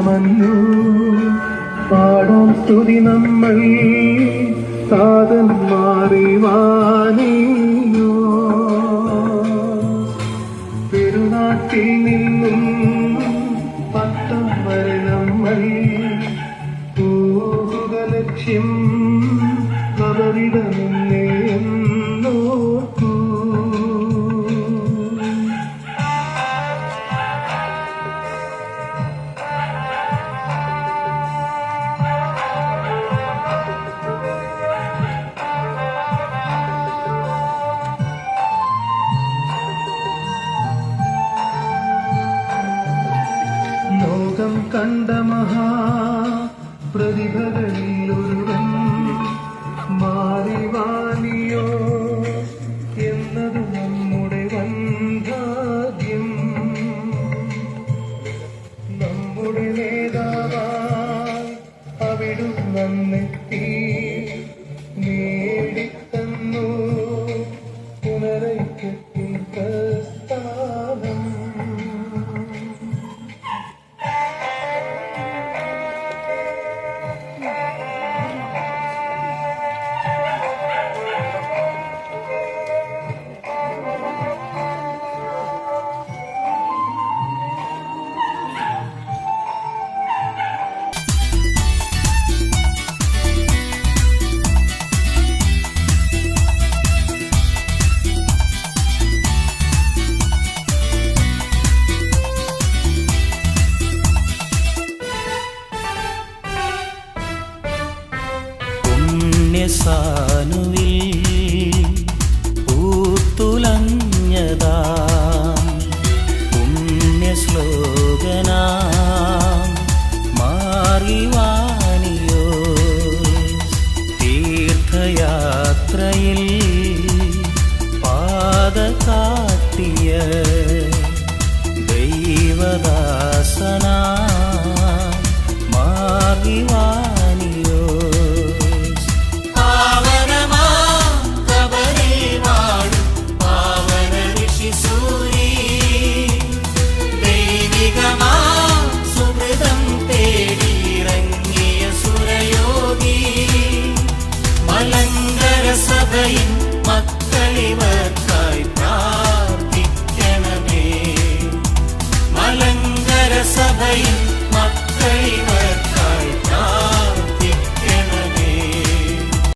മഞ്ഞു പാടാം സ്തുതി നമ്മൾ. സാധൻ മാറി വാണിയോ പെരുനാട്ടിൽ നിന്നും പട്ടം വരെ നമ്മൾ. പോകുക ലക്ഷ്യം കബറിടമില്ലേ ലോകം കണ്ട മഹാ പ്രതിഭകളിൽ ഒരുവൻ മാറിവാനിയോ എന്നതു നമ്മുടെ നേടിത്തന്നു. പുനരയ്ക്കെത്തി പുണ്യസാനുവിൽ പൂത്തുലഞ്ഞതാ പുണ്യശ്ലോകനാ മാറിവാനിയോ തീർത്ഥയാത്രയിൽ പാത കാട്ടിയ ദൈവദാസന മാറിവാ